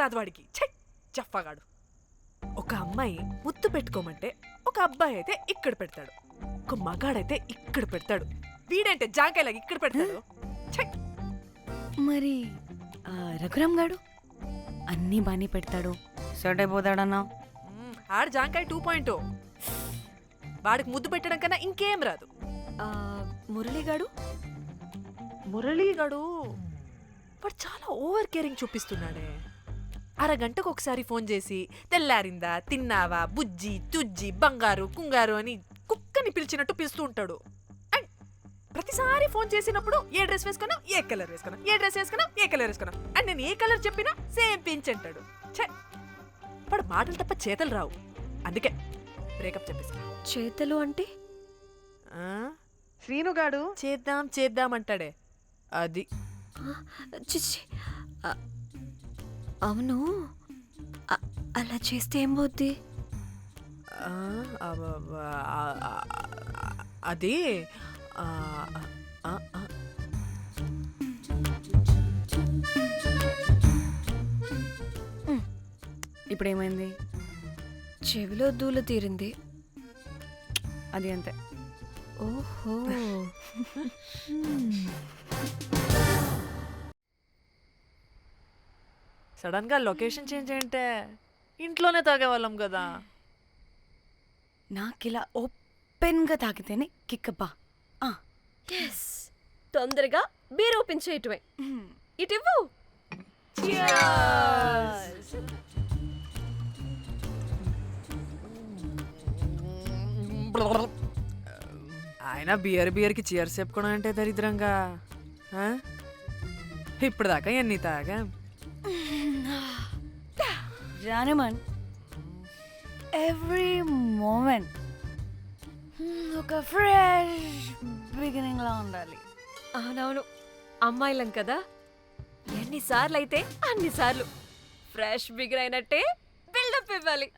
రాదు వాడికి చెప్పగాడు ఒక అమ్మాయి ముద్దు పెట్టుకోమంటే ఒక అబ్బాయి అయితే ఇక్కడ పెడతాడు. ఒక మగాడైతే ఇక్కడ పెడతాడు. వీడంటే జాంకాయలాగా ఇక్కడ పెడతాడు? మరి ఆ, రఘురామ్ గాడు? అన్నీ బాగానే పెడతాడు. అయిపోతాడన్నా మ్మ్, ఆడు జాంకాయ టూ పాయింట్. వాడికి ముద్దు పెట్టడం కన్నా ఇంకేం రాదు. మురళిగాడు మురళీగాడు వాడు చాలా ఓవర్ కేరింగ్ చూపిస్తున్నాడే. అరగంటకు ఒకసారి ఫోన్ చేసి తెల్లారిందా తిన్నావా బుజ్జి తుజ్జి బంగారు కుంగారు అని కుక్కని పిలిచినట్టు పిలుస్తూ ఉంటాడు. అండ్ ప్రతిసారి ఫోన్ చేసినప్పుడు ఏ డ్రెస్ వేసుకున్నావు ఏ కలర్ వేసుకున్నావు ఏ డ్రెస్ వేసుకున్నావు ఏ కలర్ వేసుకున్నావు అండ్ నేను ఏ కలర్ చెప్పినా సేమ్ పించ్ అంటాడు. వాడు మాటలు తప్ప చేతలు రావు. అందుకే బ్రేకప్ చెప్పేసి చేతలు అంటే? శ్రీనుగాడు చేద్దాం చేద్దాం అంటాడే. అది. చిచ్చి అవును. అలా చేస్తే ఏం పోద్ది? అది ఆ, ఆ, ఆ, ఇప్పుడు ఏమైంది చెవిలో దూల తీరింది. అది అంతే. ఓహో. సడన్గా లొకేషన్ చేంజ్ ఏంటే ఇంట్లోనే తాగేవాళ్ళం కదా. నాకిలా ఓపెన్గా తాగితేనే కిక్కబ్బా. ఆ, ఎస్ తొందరగా బీర్ ఓపెన్ చేయటమే. ఇటు ఇవ్వు ఆయన బియర్ బియర్కి చీర్స్ చెప్పుకోవడం అంటే దరిద్రంగా? ఇప్పుడు దాకా ఎన్ని తాగా? జానమన్ ఎవ్రీ మూమెంట్ ఒక ఫ్రెష్ బిగినింగ్ లా ఉండాలి. అవునవును. అమ్మాయిలం కదా. ఎన్నిసార్లు అయితే అన్నిసార్లు ఫ్రెష్ బిగర్ అయినట్టే బిల్డప్ ఇవ్వాలి.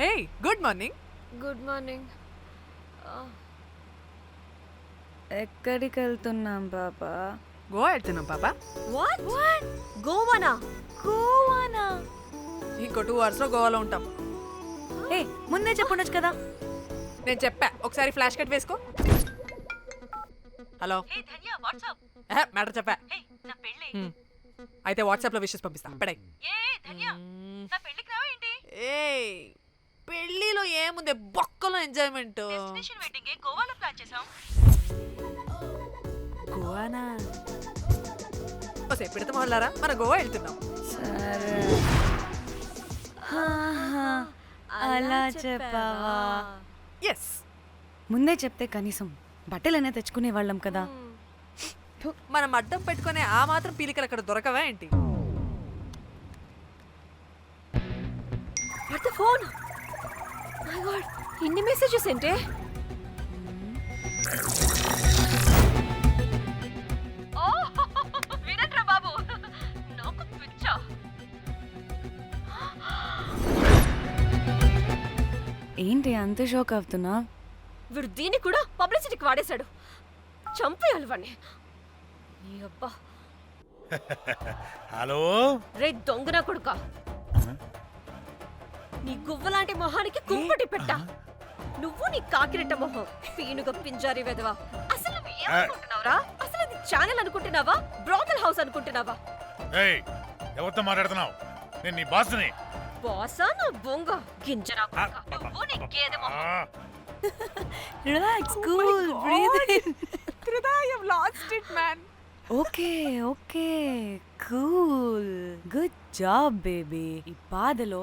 Hey good morning good morning ఎక్కడికి వెళ్తున్నాం పాపా? గోవా వెళ్తున్నాం పాప. వాట్ వాట్ గోవానా? గోవానా? ఇంకో టూ అవర్స్లో గోవాలో ఉంటాం. ఏ ముందే చెప్పుండొచ్చు కదా? నేను చెప్పా. ఒకసారి ఫ్లాష్ కట్ వేసుకో. హలో. మ్యాటర్ చెప్పా. అయితే వాట్సాప్లో విషెస్ పంపిస్తా. పడాయి. ఏ పెళ్ళిలో ఏముంది? బొక్కలో ఎంజాయ్మెంట్. గోవానా? ఓసే పెడతాం వాళ్ళారా మన గోవా వెళ్తున్నాం. సరే. అలా చెప్పావా? ఎస్ ముందే చెప్తే కనీసం బట్టలనే తెచ్చుకునే వాళ్ళం కదా. మనం అడ్డం పెట్టుకునే ఆ మాత్రం పీలికలు అక్కడ దొరకవా ఏంటి? ఫోన్. మై గాడ్ ఇన్ని మెసేజెస్ ఏంటే ఏంటి అంత షోక్ అవుతున్నా? వీడు దీన్ని కూడా పబ్లిసిటీకి వాడేశాడు. చంపేయాలి వాడిని నీ అబ్బా. హలో? రే దొంగన కొడుక? నీ గువ్వలాంటి మొహానికి కుంపటి పెట్ట. నువ్వు నీ కాకిరెట్ట మొహం. పీనుగ పింజారి వెదవా అసలు నువ్వు ఏమనుకుంటున్నావురా అసలు ఇది ఛానల్ అనుకుంటున్నావా? బ్రోకల్ హౌస్ అనుకుంటున్నావా? ఏయ్ ఎవరితో మాట్లాడుతున్నావు? నేను నీ బాస్ని. బాసా నా బొంగ? గింజరా కొడుకా. నువ్వు నీ గేదె మొహం. ఆ, relax cool breathe lost it man okay okay cool good job baby ఈ బాధలో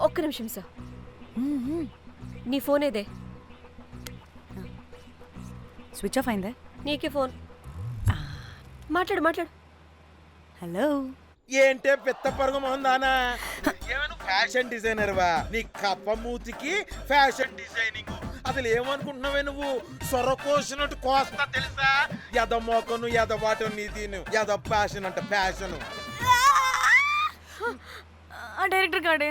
ఒక్క నిమిషం సార్. నీ ఫోన్ ఏదే స్విచ్ ఆఫ్ అయిందే నీకే ఫోన్ మాట్లాడు మాట్లాడు హలో ఏంటే పిత్త పరుగు మొహందానా ఫ్యాషన్ డిజైనర్ వా నీ కప్ప మూతికి ఫ్యాషన్ డిజైనింగ్ అసలు ఏమనుకుంటున్నావే నువ్వు సొర కోసినట్టు కోస్తా తెలుసా ఎద మోకను ఎద వాటను నీ దీని ఎద ఫ్యాషన్ అంట ఫ్యాషన్ ఆ డైరెక్టర్ గాడే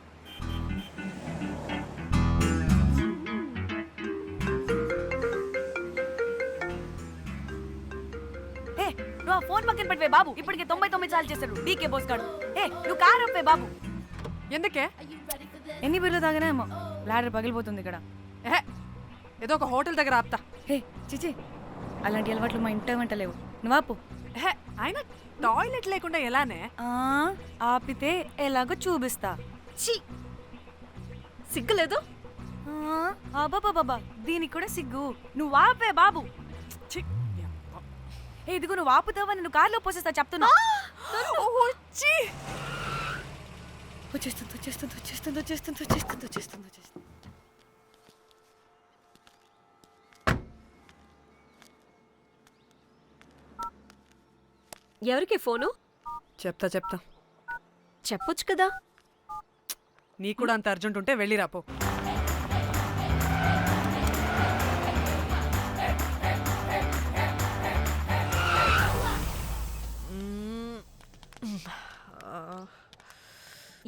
ఫోన్ పక్కన పెట్టవే బాబు. ఇప్పటికే తొంభై తొమ్మిది సార్లు చేశాడు. డీకే బోస్ గాడు. ఏ నువ్వు కారు అప్పే బాబు. ఎందుకే? ఎన్ని బిర్లు తాగినాయేమో లాడర్ పగిలిపోతుంది ఇక్కడ. ఎహె, ఏదో ఒక హోటల్ దగ్గర ఆపుతా. హే చిచి అలాంటి అలవాట్లు మా ఇంట వెంట లేవు. నువ్వు ఆపు. ఎహె, ఆయన టాయిలెట్ లేకుండా ఎలానే? ఆ, ఆపితే ఎలాగో చూపిస్తా. ఛీ! సిగ్గులేదు? బాబా దీనికి కూడా సిగ్గు. నువ్వు ఆపే బాబు. ఏ ఇదిగో నువ్వు ఆపుతావా నేను కార్లో పోసేస్తా చెప్తున్నా. ఛీ. వచ్చేస్తుంది వచ్చేస్తుంది వచ్చేస్తుంది వచ్చేస్తుంది వచ్చేస్తుంది వచ్చేస్తుంది వచ్చేస్తుంది. ఎవరికి ఫోను? చెప్తా చెప్తా. చెప్పొచ్చు కదా. నీ కూడా అంత అర్జెంట్ ఉంటే వెళ్ళి రాపో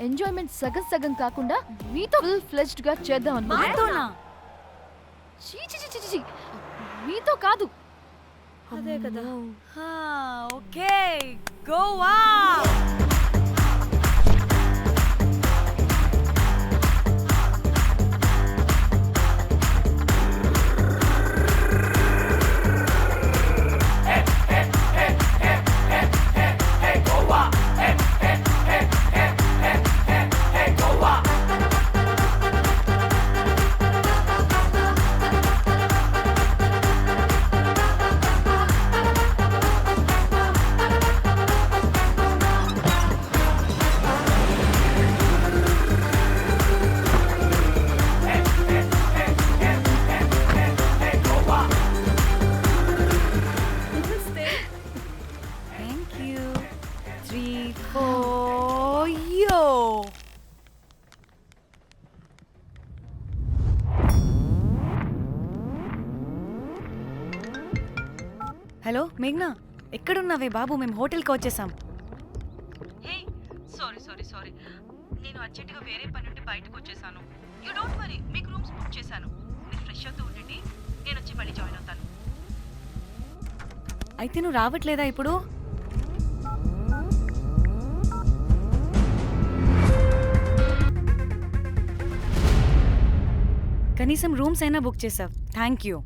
ఎంజాయ్మెంట్ సగం సగం కాకుండా మీతో ఫుల్ ఫ్లెజ్డ్గా చేద్దాం మాతోనా? చీ, చీ, చీ, చీ, చీ. మీతో కాదు. అదే కదా. ఓకే. గోవా. ఎక్కడున్నావే బాబు? మేము హోటల్కి వచ్చేసాం. హే సారీ సారీ సారీ నేను అర్జెంటుగా వేరే పని నుండి బయటకు వచ్చేసాను. యూ డోంట్ వరీ మీకు రూమ్స్ బుక్ చేశాను. మీరు ఫ్రెష్ అవుతూ ఉండండి నేను వచ్చి మళ్ళీ జాయిన్ అవుతాను. అయితే నువ్వు రావట్లేదా ఇప్పుడు? కనీసం రూమ్స్ అయినా బుక్ చేసావు thank you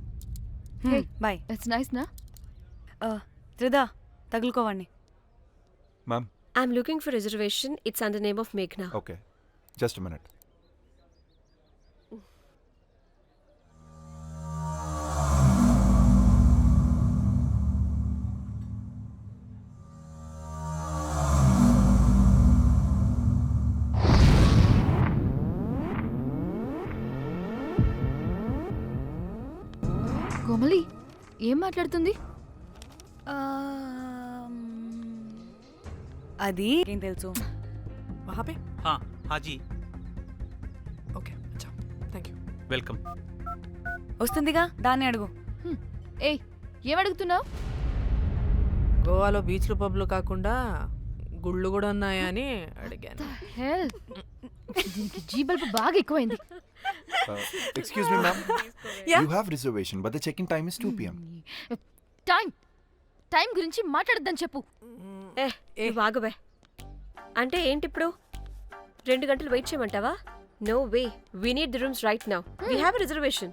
Hey. Boy it's nice నా త్రిదా తగులుకోవండి Ma'am, I'm looking for reservation it's and name of మేఘ్నా okay. Just a minute. Komali ఏం మాట్లాడుతుంది? అది ఏం తెలుసు वहाँ पे हाँ हाँ जी ओके अच्छा थैंक यू वेलकम వస్తుందిగా దాన్ని అడుగు ఏయ్ ఏం అడుగుతున్నావు గోవాలో బీచ్లు పబ్లు కాకుండా గుళ్ళు కూడా ఉన్నాయా అని అడిగాను హెల్ దీనికి జీ బల్బ్ బాగా ఎక్కువైంది Uh, excuse me, ma'am. Yeah? You have reservation, but the check-in time is 2 p.m. Time time గురించి మాట్లాడద్దని చెప్పు. ఏ ఏ. బాగుబే అంటే ఏంటి ఇప్పుడు రెండు గంటలు వెయిట్ చేయమంటావా? No way we need the rooms right now we have reservation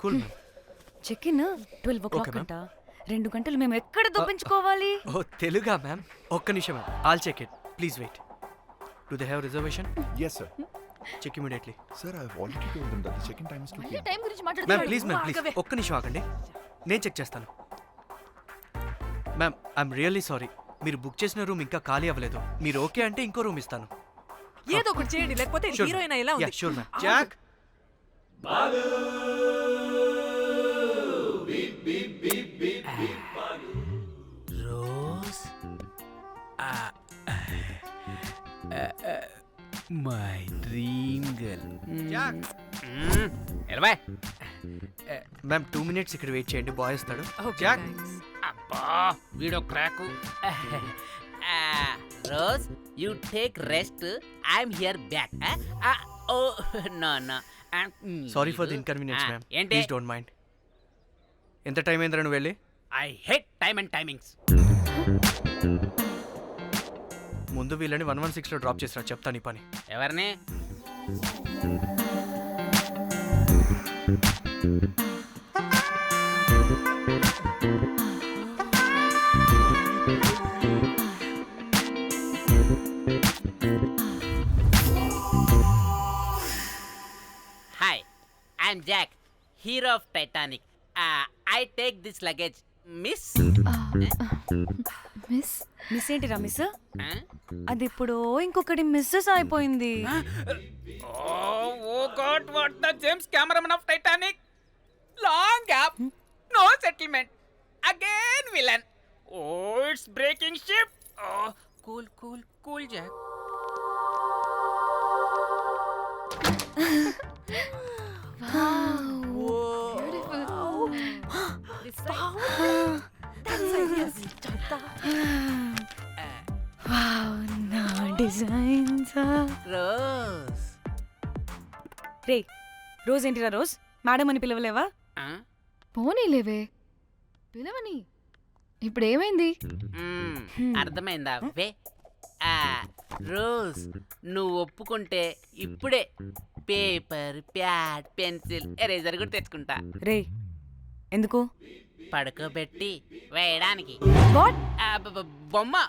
cool ma'am. Check in twelve o'clock అంట. రెండు గంటలు మేము ఎక్కడ దొప్పించుకోవాలి ఓ తెలుగా మ్యామ్. ఒక్క నిమిషం ma'am. All check it please wait do they have reservation Yes, sir. Check immediately Sir, I already told told that the check-in time is 2 p.m. Time గురించి ma'am please ma'am please ఒక్క నిమిషం ఆగండి. నేను check చేస్తాను. Ma'am I'm really sorry మీరు book చేసిన room ఇంకా ఖాళీ అవ్వలేదు. మీరు ఓకే అంటే ఇంకో రూమ్ ఇస్తాను. ఏదో ఒకటి చేయండి లేకపోతే హీరోయిన్ ఎలా ఉంది? Sure ma'am Jack my dream girl Jack ఎలవా ma'am two minutes ఇక్కడ వెయిట్ చేయండి బాయ్ వస్తాడు. జాక్. అబ్బా వీడో crack Rose you take rest I'm here back oh no no sorry for the inconvenience ma'am ఏంటి? ప్లీజ్ డోంట్ మైండ్ ఎంత time అయిందిరా నువ్వు వెళ్ళి? I hate time and timings ముందు వీళ్ళని వన్ వన్ సిక్స్లో డ్రాప్ చేసినా చెప్తాను ఈ పని. ఎవరిని? Hi I'm Jack hero of Titanic I take this luggage miss miss miss ఏంటిరా మిస్ అది ఇప్పుడు ఇంకొకటి మిస్సెస్ అయిపోయింది Oh, oh God, what the James Cameron of Titanic? Long gap, no settlement. Again villain. Oh, it's breaking ship. Oh, cool, cool, cool, Jack. Wow, నా Designs Rose. రే Rose ఏంటిరా Rose? Madam అని పిలవలేవా? పోనీలేవే. పిలవని. ఇప్పుడు ఏమైంది అర్థమైందా? వే. ఆ, రోజ్ నువ్వు ఒప్పుకుంటే ఇప్పుడే పేపర్ ప్యాడ్ పెన్సిల్ ఎరేజర్ కూడా తెచ్చుకుంటా. రే ఎందుకు? పడుకోబెట్టి వేయడానికి. బొమ్మ.